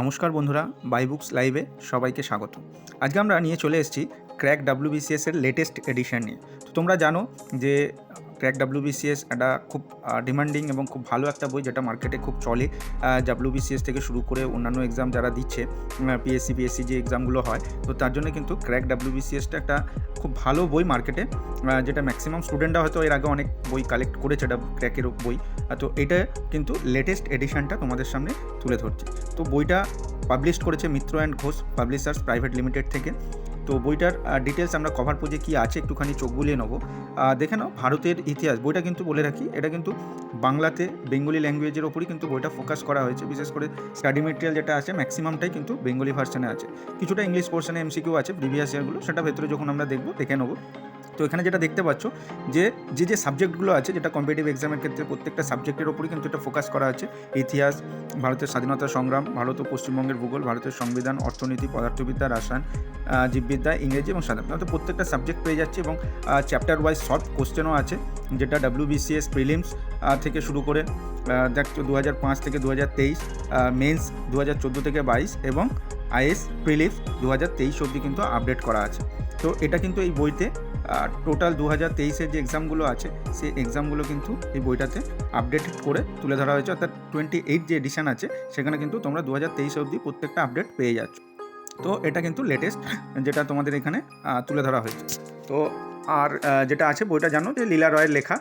নমস্কার বন্ধুরা, buy books লাইভে সবাইকে স্বাগত। আজকে আমরা নিয়ে চলে এসেছি ক্র্যাক ডাব্লিউবিসিএস এর লেটেস্ট এডিশন নিয়ে। তো তোমরা জানো যে ক্র্যাক ডাব্লিউবিসিএস একটা খুব ডিমান্ডিং এবং খুব ভালো একটা বই যেটা মার্কেটে খুব চলে ডাব্লিউবিসিএস থেকে শুরু করে অন্যান্য এক্সাম যারা দিচ্ছে পিএসসি পিএসসি যে এক্সামগুলো হয়, তো তার জন্য কিন্তু ক্র্যাক ডাব্লিউবিসিএসটা একটা খুব ভালো বই মার্কেটে যেটা ম্যাক্সিমাম স্টুডেন্টরা হয়তো এর আগে অনেক বই কালেক্ট করেছে, এটা ক্র্যাকের বই তো এটা কিন্তু লেটেস্ট এডিশনটা তোমাদের সামনে তুলে ধরছে। তো বইটা পাবলিশ করেছে Mitra and Ghosh publishers private limited থেকে। তো বইটার ডিটেলস আমরা কভার পেজে কী আছে একটুখানি চোখ বুলিয়ে নেব। দেখে নাও, ভারতের ইতিহাস। বইটা কিন্তু বলে রাখি, এটা কিন্তু বাংলাতে বেঙ্গলি ল্যাঙ্গুয়েজের ওপরই কিন্তু বইটা ফোকাস করা হয়েছে। বিশেষ করে স্টাডি মেটেরিয়াল যেটা আছে ম্যাক্সিমামটাই কিন্তু বেঙ্গলি ভার্সনে আছে। কিছুটা ইংলিশ পোর্শনে এমসিকিউ আছে প্রিভিয়াস ইয়ারগুলো সেটা ভেতরে যখন আমরা দেখব, দেখে নেব। তো এখানে যেটা দেখতে পাচ্ছ যে যে যে সাবজেক্টগুলো আছে, যেটা কম্পিটিভ এক্সামের ক্ষেত্রে প্রত্যেকটা সাবজেক্টের ওপরই কিন্তু এটা ফোকাস করা আছে। ইতিহাস, ভারতের স্বাধীনতা সংগ্রাম, ভারত ও পশ্চিমবঙ্গের ভূগোল, ভারতের সংবিধান, অর্থনীতি, পদার্থবিদ্যা, রসায়ন জীববিদ্যা, ইংরেজি এবং সাধারণ। তো প্রত্যেকটা সাবজেক্ট পেয়ে যাচ্ছে এবং চ্যাপ্টার ওয়াইজ শর্ট কোশ্চেনও আছে, যেটা ডাব্লিউবিসিএস প্রিলিমস থেকে শুরু করে দেখ দু হাজার পাঁচ থেকে দু হাজার তেইশ মেন্স দু হাজার চোদ্দ থেকে বাইশ এবং আইএস প্রিলিমস দু হাজার তেইশ অবধি কিন্তু আপডেট করা আছে। তো এটা কিন্তু এই বইতে টোটাল দু হাজার তেইশের যে এক্সামগুলো আছে, সেই এক্সামগুলো কিন্তু এই বইটাতে আপডেট করে তুলে ধরা হয়েছে। অর্থাৎ টোয়েন্টি এইট যে এডিশান আছে, সেখানে কিন্তু তোমরা দু হাজার তেইশ অবধি প্রত্যেকটা আপডেট পেয়ে যাচ্ছ। তো এটা কিন্তু লেটেস্ট যেটা তোমাদের এখানে তুলে ধরা হয়েছে। তো আর যেটা আছে বইটা জানো যে লীলা রয়ের লেখা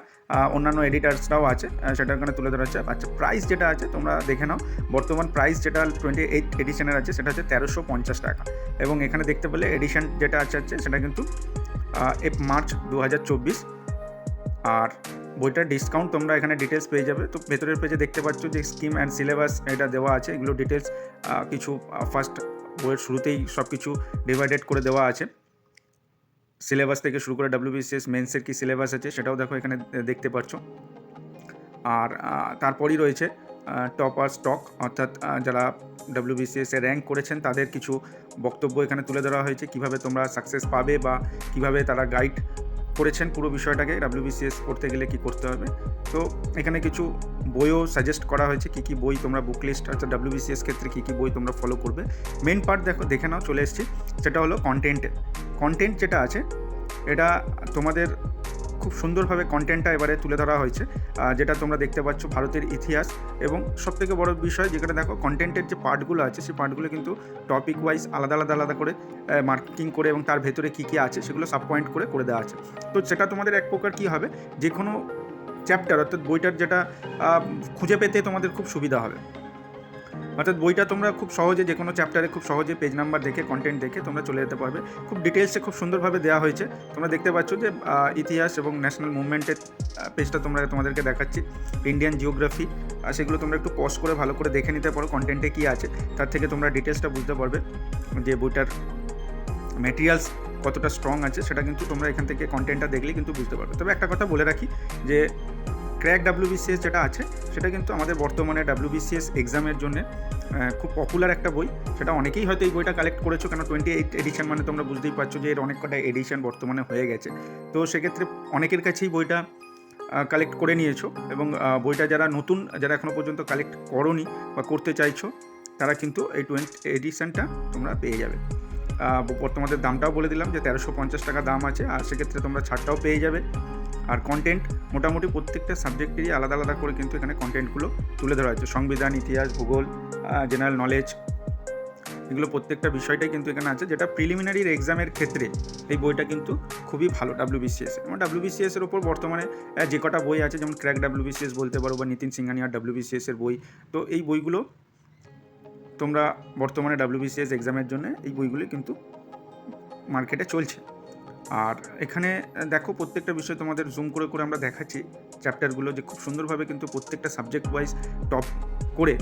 অন্যান্য এডিটার্সরাও আছে সেটা এখানে তুলে ধরা হচ্ছে আচ্ছা প্রাইস যেটা আছে, তোমরা দেখে নাও, বর্তমান প্রাইস যেটা টোয়েন্টি এইট এডিশনের আছে, সেটা হচ্ছে তেরোশো পঞ্চাশ টাকা। এবং এখানে দেখতে পেলে এডিশন যেটা আছে আছে, সেটা কিন্তু মার্চ দু হাজার চব্বিশ। আর বইটার ডিসকাউন্ট তোমরা এখানে ডিটেলস পেয়ে যাবে। তো ভেতরের পেজে দেখতে পাচ্ছ যে স্কিম অ্যান্ড সিলেবাস এটা দেওয়া আছে। এগুলো ডিটেলস কিছু ফার্স্ট বইয়ের শুরুতেই সব কিছু ডিভাইডেড করে দেওয়া আছে। সিলেবাস থেকে শুরু করে ডাব্লিউবিসিএস মেন্সের কী সিলেবাস আছে সেটাও দেখো এখানে দেখতে পাচ্ছ। আর তারপরই রয়েছে টপ আর স্টক অর্থাৎ যারা ডাব্লিউবিসিএস র্যাঙ্ক করেছেন, তাদের কিছু বক্তব্য এখানে তুলে ধরা হয়েছে। কীভাবে তোমরা সাকসেস পাবে বা কীভাবে তারা গাইড করেছেন পুরো বিষয়টাকে ডাব্লিউবিসিএস করতে গেলে কি করতে হবে। তো, এখানে কিছু বইও সাজেস্ট করা হয়েছে, কী কী বই তোমরা বুক লিস্ট অর্থাৎ ডাব্লিউবিসিএস ক্ষেত্রে কী কী বই তোমরা ফলো করবে। মেন পার্ট দেখো, দেখে নাও, চলে এসেছি। সেটা হলো কন্টেন্ট কন্টেন্ট যেটা আছে, এটা তোমাদের খুব সুন্দরভাবে কন্টেন্টটা এবারে তুলে ধরা হয়েছে যেটা তোমরা দেখতে পাচ্ছ ভারতের ইতিহাস। এবং সবথেকে বড় বিষয় যেখানে দেখো কন্টেন্টের যে পার্টগুলো আছে, সেই পার্টগুলো কিন্তু টপিক ওয়াইজ আলাদা আলাদা আলাদা করে মার্কিং করে এবং তার ভেতরে কী কী আছে, সেগুলো সাব পয়েন্ট করে করে দেওয়া আছে। তো সেটা তোমাদের এক প্রকার কী হবে? যে কোনো চ্যাপ্টার অর্থাৎ বইটার যেটা খুঁজে পেতে তোমাদের খুব সুবিধা হবে। অর্থাৎ বইটা তোমরা খুব সহজে যে কোনো চ্যাপ্টারে খুব সহজে পেজ নাম্বার দেখে কন্টেন্ট দেখে তোমরা চলে যেতে পারবে। খুব ডিটেলসে খুব সুন্দরভাবে দেওয়া হয়েছে। তোমরা দেখতে পাচ্ছ যে ইতিহাস এবং ন্যাশনাল মুভমেন্টের পেজটা তোমরা তোমাদেরকে দেখাচ্ছি। ইন্ডিয়ান জিওগ্রাফি আর সেগুলো তোমরা একটু পজ করে ভালো করে দেখে নিতে পারো কন্টেন্টে কী আছে। তার থেকে তোমরা ডিটেলসটা বুঝতে পারবে যে বইটার ম্যাটেরিয়ালস কতটা স্ট্রং আছে, সেটা কিন্তু তোমরা এখান থেকে কন্টেন্টটা দেখলেই কিন্তু বুঝতে পারবে। তবে একটা কথা বলে রাখি যে ক্র্যাক ডাব্লিউবিসিএস যেটা আছে, সেটা কিন্তু আমাদের বর্তমানে ডাব্লিউবিসিএস এক্সামের জন্য খুব পপুলার একটা বই। সেটা অনেকেই হয়তো এই বইটা কালেক্ট করেছ, কেন টোয়েন্টি এইট এডিশন মানে তোমরা বুঝতেই পারছ যে এর অনেক কটা এডিশন বর্তমানে হয়ে গেছে। তো সেক্ষেত্রে অনেকের কাছেই বইটা কালেক্ট করে নিয়েছো এবং বইটা যারা নতুন, যারা এখনও পর্যন্ত কালেক্ট করনি বা করতে চাইছো, তারা কিন্তু এই টোয়েন্টি এডিশনটা তোমরা পেয়ে যাবে। বর্তমানে দামটাও বলে দিলাম যে তেরোশো পঞ্চাশ টাকা দাম আছে, আর সেক্ষেত্রে তোমরা ছাড়টাও পেয়ে যাবে। আর কন্টেন্ট মোটামুটি প্রত্যেকটা সাবজেক্টেরই আলাদা আলাদা করে কিন্তু এখানে কন্টেন্টগুলো তুলে ধরা হয়েছে। সংবিধান, ইতিহাস, ভূগোল জেনারেল নলেজ এগুলো প্রত্যেকটা বিষয়টাই কিন্তু এখানে আছে, যেটা প্রিলিমিনারির এক্সামের ক্ষেত্রে এই বইটা কিন্তু খুবই ভালো ডাব্লিউবিসিএস এবং ডাব্লিউবিসিএস এর ওপর বর্তমানে যে কটা বই আছে, যেমন ক্র্যাক ডাব্লিউবিসিএস বলতে পারো বা নিতিন সিংহানিয়ার ডাব্লিউবিসিএস এর বই, তো এই বইগুলো তোমরা বর্তমানে ডাব্লিউবিসিএস এক্সামের জন্য এই বইগুলি কিন্তু মার্কেটে চলছে। আর এখানে দেখো প্রত্যেকটা বিষয় তোমাদের জুম করে করে আমরা দেখাচ্ছি। চ্যাপ্টারগুলো যে খুব সুন্দরভাবে কিন্তু প্রত্যেকটা সাবজেক্ট ওয়াইজ টপ করে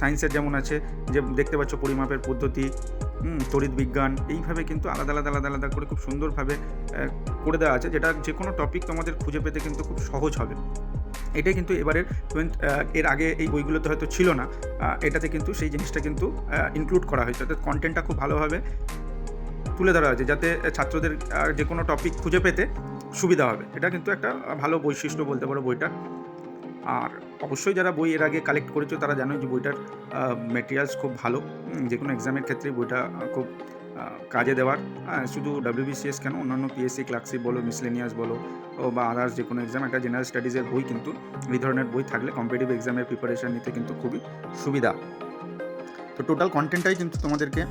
সায়েন্সের যেমন আছে, যে দেখতে পাচ্ছ পরিমাপের পদ্ধতি তড়িৎ বিজ্ঞান, এইভাবে কিন্তু আলাদা আলাদা আলাদা আলাদা করে খুব সুন্দরভাবে করে দেওয়া আছে, যেটা যে কোনো টপিক তোমাদের খুঁজে পেতে কিন্তু খুব সহজ হবে। এটাই কিন্তু এবারের এর আগে এই বইগুলোতে হয়তো ছিল না এটাতে কিন্তু সেই জিনিসটা কিন্তু ইনক্লুড করা হয়েছে। অর্থাৎ কন্টেন্টটা খুব ভালোভাবে তুলে ধরা হয়েছে যাতে ছাত্রদের যে কোনো টপিক খুঁজে পেতে সুবিধা হবে। এটা কিন্তু একটা ভালো বৈশিষ্ট্য বলতে পারো বইটার। আর অবশ্যই যারা বই এর আগে কালেক্ট করেছ, তারা জানো যে বইটার মেটেরিয়ালস খুব ভালো। যে কোনো এক্সামের ক্ষেত্রে বইটা খুব কাজে দেওয়ার। শুধু ডাব্লিউবিসিএস কেন, অন্যান্য পিএসসি ক্লার্কশিপ বলো মিসলেনিয়াস বলো বা আদার্স যে কোনো এক্সাম একটা জেনারেল স্টাডিজের বই কিন্তু এই ধরনের বই থাকলে কম্পিটিভ এক্সামের প্রিপারেশান নিতে কিন্তু খুবই সুবিধা। তো টোটাল কন্টেন্টটাই কিন্তু তোমাদেরকে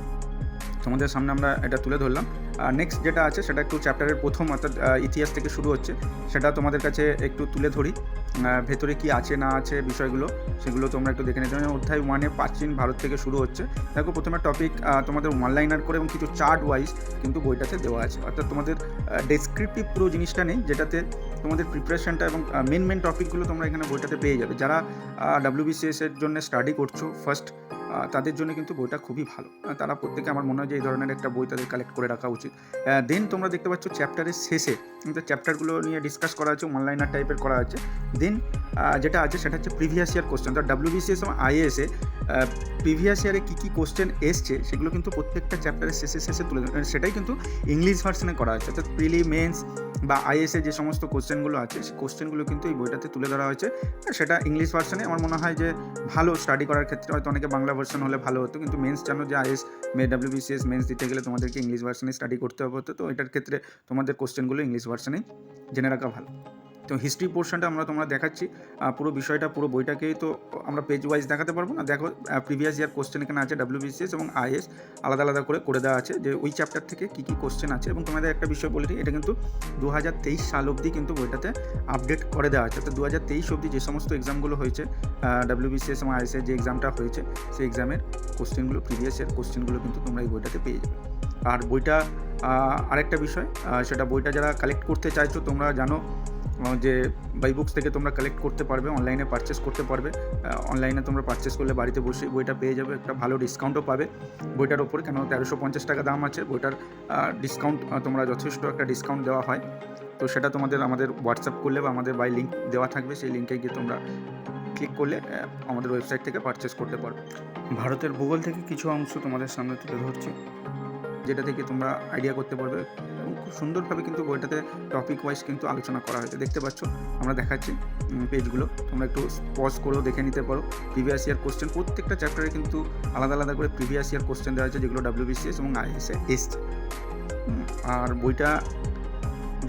তোমাদের সামনে আমরা এটা তুলে ধরলাম। আর নেক্সট যেটা আছে, সেটা একটু চ্যাপ্টারের প্রথম অর্থাৎ ইতিহাস থেকে শুরু হচ্ছে। সেটা তোমাদের কাছে একটু তুলে ধরি। ভেতরে কি আছে, না আছে বিষয়গুলো, সেগুলো তোমরা একটু দেখে নিতে অধ্যায় ওয়ানে প্রাচীন ভারত থেকে শুরু হচ্ছে। দেখো, প্রথমে টপিক তোমাদের ওয়ান লাইনার করে এবং কিছু চার্ট ওয়াইজ কিন্তু বইটাতে দেওয়া আছে। অর্থাৎ তোমাদের ডেসক্রিপটিভ পুরো জিনিসটা নেই, যেটাতে তোমাদের প্রিপারেশনটা এবং মেন মেন টপিকগুলো তোমরা এখানে বইটাতে পেয়ে যাবে। যারা ডাব্লিউবিসিএস এর জন্য স্টাডি করছ ফার্স্ট তাদের জন্য কিন্তু বইটা খুবই ভালো। তারা প্রত্যেকে আমার মনে হয় যে এই ধরনের একটা বই তাদের কালেক্ট করে রাখা উচিত। দেন তোমরা দেখতে পাচ্ছ চ্যাপ্টারের শেষে কিন্তু চ্যাপ্টারগুলো নিয়ে ডিসকাস করা আছে অনলাইনার টাইপের করা আছে দেন যেটা আছে সেটা হচ্ছে প্রিভিয়াস ইয়ার কোশ্চেন তো ডাব্লিউবিসিএস এবং আইএসএ প্রিভিয়াস ইয়ারে কী কী কোশ্চেন এসছে, সেগুলো কিন্তু প্রত্যেকটা চ্যাপ্টারের শেষে শেষে তুলে সেটাই কিন্তু ইংলিশ ভার্সনে করা আছে অর্থাৎ প্রিলি মেন্স বা আইএসএ যে সমস্ত কোশ্চেনগুলো আছে, সেই কোশ্চেনগুলো কিন্তু এই বইটাতে তুলে ধরা হয়েছে। সেটা ইংলিশ ভার্সনে আমার মনে হয় যে ভালো স্টাডি করার ক্ষেত্রে হয়তো অনেকে বাংলা ভার্সন হলে ভালো হতো। কিন্তু মেন্স জানো যে আইএস মে ডাব্লিউবিসিএস মেন্স দিতে গেলে তোমাদেরকে ইংলিশ ভার্সনে স্টাডি করতে হবে হতো তো এটার ক্ষেত্রে তোমাদের কোশ্চেনগুলো ইংলিশ ভার্সনেই জেনে রাখা ভালো। তো হিস্ট্রি পোর্শনটা আমরা তোমরা দেখাচ্ছি। পুরো বিষয়টা, পুরো বইটাকেই তো আমরা পেজ ওয়াইজ দেখাতে পারব না। দেখো প্রিভিয়াস ইয়ার কোশ্চেন এখানে আছে ডাব্লিউবিসিএস এবং আইএস আলাদা আলাদা করে করে দেওয়া আছে যে ওই চ্যাপ্টার থেকে কী কী কোশ্চেন আছে এবং তোমাদের একটা বিষয় বলে দিই, এটা কিন্তু দু হাজার তেইশ সাল অবধি কিন্তু বইটাতে আপডেট করে দেওয়া আছে। তো দু হাজার তেইশ অবধি যে সমস্ত এক্সামগুলো হয়েছে ডাব্লিউবিসিএস এবং আইএসএর যে এক্সামটা হয়েছে, সেই এক্সামের কোশ্চেনগুলো প্রিভিয়াস ইয়ার কোশ্চেনগুলো কিন্তু তোমরা এই বইটাতে পেয়ে যাবে। আর বইটা আরেকটা বিষয় সেটা বইটা যারা কালেক্ট করতে চাইছো, তোমরা জানো যে বাই বুকস থেকে তোমরা কালেক্ট করতে পারবে অনলাইনে পারচেস করতে পারবে অনলাইনে তোমরা পারচেস করলে বাড়িতে বসে বইটা পেয়ে যাবে, একটা ভালো ডিসকাউন্টও পাবে। বইটার ওপরে কেন তেরোশো পঞ্চাশ টাকা দাম আছে, বইটার ডিসকাউন্ট তোমরা যথেষ্ট একটা ডিসকাউন্ট দেওয়া হয়। তো সেটা তোমাদের আমাদের হোয়াটসঅ্যাপ করলে বা আমাদের বাই লিঙ্ক দেওয়া থাকবে, সেই লিঙ্কে গিয়ে তোমরা ক্লিক করলে আমাদের ওয়েবসাইট থেকে পারচেস করতে পারবে। ভারতের ভূগোল থেকে কিছু অংশ তোমাদের সামনে তুলে ধরছি। যেটা থেকে তোমরা আইডিয়া করতে পারবে এবং খুব সুন্দরভাবে কিন্তু বইটাতে টপিক ওয়াইজ কিন্তু আলোচনা করা হয়েছে। দেখতে পাচ্ছ, আমরা দেখাচ্ছি পেজগুলো তোমরা একটু পজ করেও দেখে নিতে পারো। প্রিভিয়াস ইয়ার কোশ্চেন প্রত্যেকটা চ্যাপ্টারে কিন্তু আলাদা আলাদা করে প্রিভিয়াস ইয়ার কোশ্চেন দেওয়া হয়েছে, যেগুলো ডাব্লিউবিসিএস এবং আইএসএ এসছে আর বইটা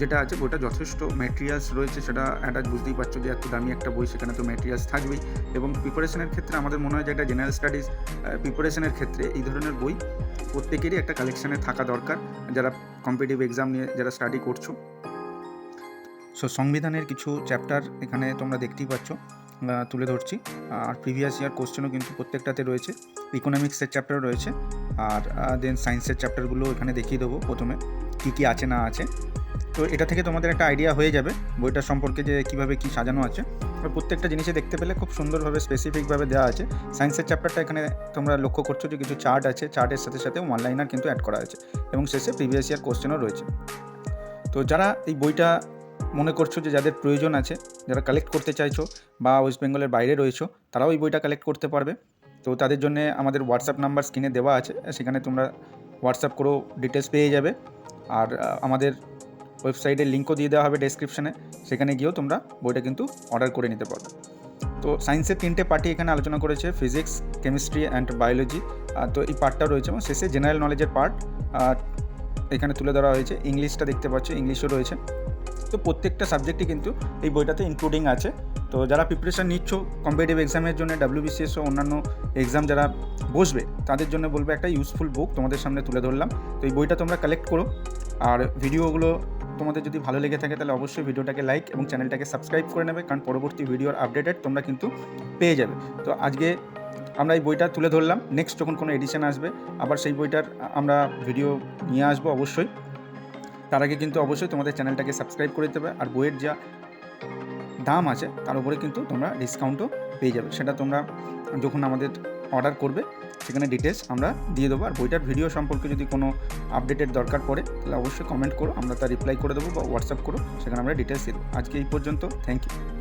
যেটা আছে বইটা যথেষ্ট ম্যাটেরিয়ালস রয়েছে, সেটা একটা বুঝতেই পারছ যে এত দামি একটা বই সেখানে তো ম্যাটেরিয়ালস থাকবেই। এবং প্রিপারেশনের ক্ষেত্রে আমাদের মনে হয় যে একটা জেনারেল স্টাডিজ প্রিপারেশনের ক্ষেত্রে এই ধরনের বই প্রত্যেকেরই একটা কালেকশানে থাকা দরকার। যারা কম্পিটিভ এক্সাম নিয়ে, যারা স্টাডি করছ। সো সংবিধানের কিছু চ্যাপ্টার এখানে তোমরা দেখতেই পাচ্ছ তুলে ধরছি। আর প্রিভিয়াস ইয়ার কোশ্চেনও কিন্তু প্রত্যেকটাতে রয়েছে। ইকোনমিক্সের চ্যাপ্টার রয়েছে। আর দেন সায়েন্সের চ্যাপ্টারগুলো এখানে দেখিয়ে দেবো প্রথমে, কী কী আছে না আছে। তো এটা থেকে তোমাদের একটা আইডিয়া হয়ে যাবে বইটার সম্পর্কে যে কীভাবে কী সাজানো আছে। প্রত্যেকটা জিনিসে দেখতে পেলে খুব সুন্দরভাবে স্পেসিফিকভাবে দেওয়া আছে। সায়েন্সের চ্যাপ্টারটা এখানে তোমরা লক্ষ্য করছ যে কিছু চার্ট আছে। চার্টের সাথে সাথে অনলাইনার কিন্তু অ্যাড করা আছে এবং শেষে প্রিভিয়াস ইয়ার কোশ্চেনও রয়েছে। তো যারা এই বইটা মনে করছ যে যাদের প্রয়োজন আছে, যারা কালেক্ট করতে চাইছো বা ওয়েস্ট বেঙ্গলের বাইরে রয়েছো, তারাও এই বইটা কালেক্ট করতে পারবে। তো তাদের জন্য আমাদের হোয়াটসঅ্যাপ নাম্বার স্ক্রিনে দেওয়া আছে। সেখানে তোমরা হোয়াটসঅ্যাপ করেও ডিটেলস পেয়ে যাবে। আর আমাদের ওয়েবসাইটের লিঙ্কও দিয়ে দেওয়া হবে ডেসক্রিপশনে সেখানে গিয়েও তোমরা বইটা কিন্তু অর্ডার করে নিতে পারবে তো সায়েন্সের তিনটে পার্টি এখানে আলোচনা করেছে ফিজিক্স কেমিস্ট্রি অ্যান্ড বায়োলজি তো এই পার্টটা রয়েছে এবং শেষে জেনারেল নলেজের পার্ট এখানে তুলে ধরা হয়েছে। ইংলিশটা দেখতে পাচ্ছ ইংলিশও রয়েছে। তো প্রত্যেকটা সাবজেক্টই কিন্তু এই বইটাতে ইনক্লুডিং আছে। তো যারা প্রিপারেশান নিচ্ছ কম্পিটিভ এক্সামের জন্য ডাব্লিউবিসিএস ও অন্যান্য এক্সাম যারা বসবে, তাদের জন্য বলব একটা ইউজফুল বুক তোমাদের সামনে তুলে ধরলাম। তো এই বইটা তোমরা কালেক্ট করো। আর ভিডিওগুলো তোমাদের যদি ভালো লেগে থাকে তাহলে অবশ্যই ভিডিওটাকে লাইক এবং চ্যানেলটাকে সাবস্ক্রাইব করে নেবে, কারণ পরবর্তী ভিডিওর আপডেটেড তোমরা কিন্তু পেয়ে যাবে। তো আজকে আমরা এই বইটা তুলে ধরলাম। নেক্সট যখন কোনো এডিশন আসবে, আবার সেই বইটার আমরা ভিডিও নিয়ে আসব অবশ্যই। তার আগে কিন্তু অবশ্যই তোমাদের চ্যানেলটাকে সাবস্ক্রাইব করে দিতে হবে, আর বইয়ের যা দাম আছে, তার উপরে কিন্তু তোমরা ডিসকাউন্টও পেয়ে যাবে। সেটা তোমরা যখন আমাদের অর্ডার করবে সেখানে ডিটেলস আমরা দিয়ে দেবো। আর বইটার ভিডিও সম্পর্কে যদি কোনো আপডেটের দরকার পড়ে, তাহলে অবশ্যই কমেন্ট করো, আমরা তার রিপ্লাই করে দেবো বা হোয়াটসঅ্যাপ করো, সেখানে আমরা ডিটেলস দিই আজকে এই পর্যন্ত থ্যাংক ইউ